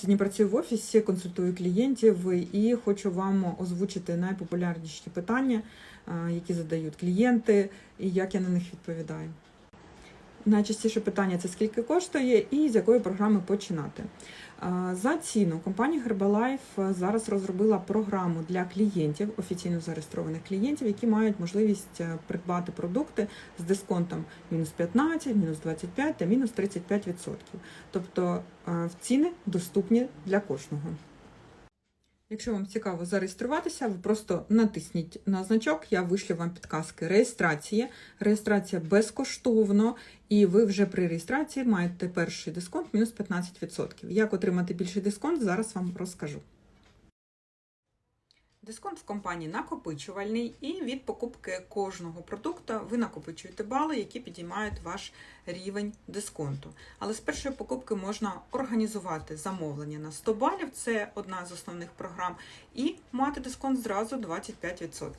Сьогодні працюю в офісі, консультую клієнтів і хочу вам озвучити найпопулярніші питання, які задають клієнти, і як я на них відповідаю. Найчастіше питання це скільки коштує і з якої програми починати. Е, За ціну компанія Herbalife зараз розробила програму для клієнтів, офіційно зареєстрованих клієнтів, які мають можливість е, придбати продукти з дисконтом мінус 15, мінус 25 та мінус 35%. Тобто е, ціни доступні для кожного. Якщо вам цікаво зареєструватися, ви просто натисніть на значок, я вишлю вам підказки реєстрації. Реєстрація безкоштовно, і ви вже при реєстрації маєте перший дисконт мінус 15%. Як отримати більший дисконт, зараз вам розкажу. Дисконт в компанії накопичувальний, і від покупки кожного продукту ви накопичуєте бали, які підіймають ваш рівень дисконту. Але з першої покупки можна організувати замовлення на 100 балів, це одна з основних програм, і мати дисконт зразу 25%.